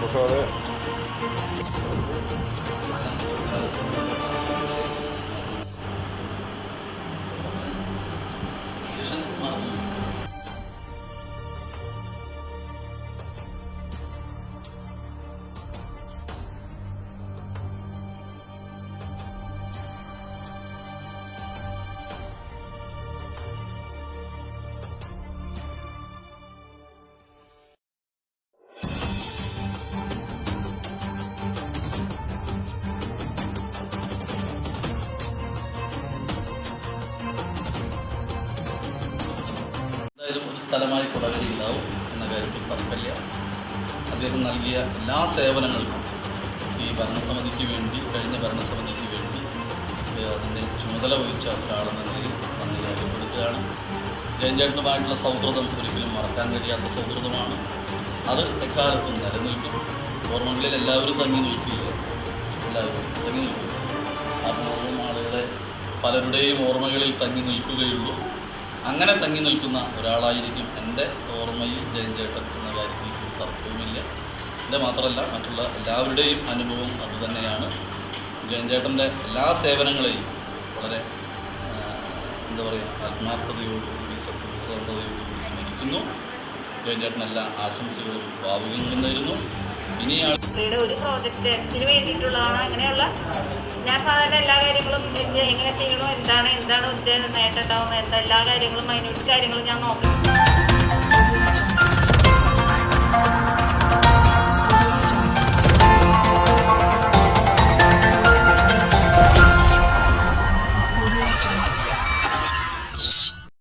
What's all that? സ്ഥലമായി കൊടകരി ഉണ്ടാവും എന്ന കാര്യത്തിൽ തർക്കമില്ല അദ്ദേഹം നൽകിയ എല്ലാ സേവനങ്ങൾക്കും ഈ ഭരണസമിതിക്ക് വേണ്ടി കഴിഞ്ഞ ഭരണസമിതിക്ക് വേണ്ടി അതിന്റെ ചുമതല വഹിച്ച ഒരാളെന്ന നിലയിൽ നന്ദി രേഖപ്പെടുത്തുകയാണ് ജയൻചേട്ടനുമായിട്ടുള്ള സൗഹൃദം ഒരിക്കലും മറക്കാൻ കഴിയാത്ത സൗഹൃദമാണ്. അത് എക്കാലത്തും നിലനിൽക്കും. ഓർമ്മകളിൽ എല്ലാവരും തങ്ങി നിൽക്കില്ല? എല്ലാവരും തങ്ങി നിൽക്കും. അപ്പോൾ ആളുകളെ പലരുടെയും ഓർമ്മകളിൽ തങ്ങി നിൽക്കുകയുള്ളൂ. അങ്ങനെ തങ്ങി നിൽക്കുന്ന ഒരാളായിരിക്കും എന്റെ ഓർമ്മയിൽ ജയൻചേട്ടൻ എന്ന കാര്യത്തിൽ തർക്കവുമില്ല. എന്റെ മാത്രമല്ല മറ്റുള്ള എല്ലാവരുടെയും അനുഭവം അതുതന്നെയാണ്. ജയൻചേട്ടന്റെ എല്ലാ സേവനങ്ങളെയും വളരെ എന്താ പറയുക ആത്മാർത്ഥതയോടുകൂടി സത്യസന്ധതയോടുകൂടി സ്മരിക്കുന്നു. ജയൻചേട്ടൻ എല്ലാ ആശംസകളും ഭാവുകയും നേരുന്നു ഇനി ആ പുള്ളിയുടെ ഒരു പ്രോജക്റ്റിന് വേണ്ടിയിട്ടുള്ളതാണ് അങ്ങനെയുള്ള ഞാൻ സാധാരണ എല്ലാ കാര്യങ്ങളും എങ്ങനെ ചെയ്യണോ എന്താണ് എന്താണ് ഉദ്ദേശം നേട്ടം ഉണ്ടാവുന്നത് എന്താ എല്ലാ കാര്യങ്ങളും മൈന്യൂട്ട് കാര്യങ്ങളും ഞാൻ നോക്കണം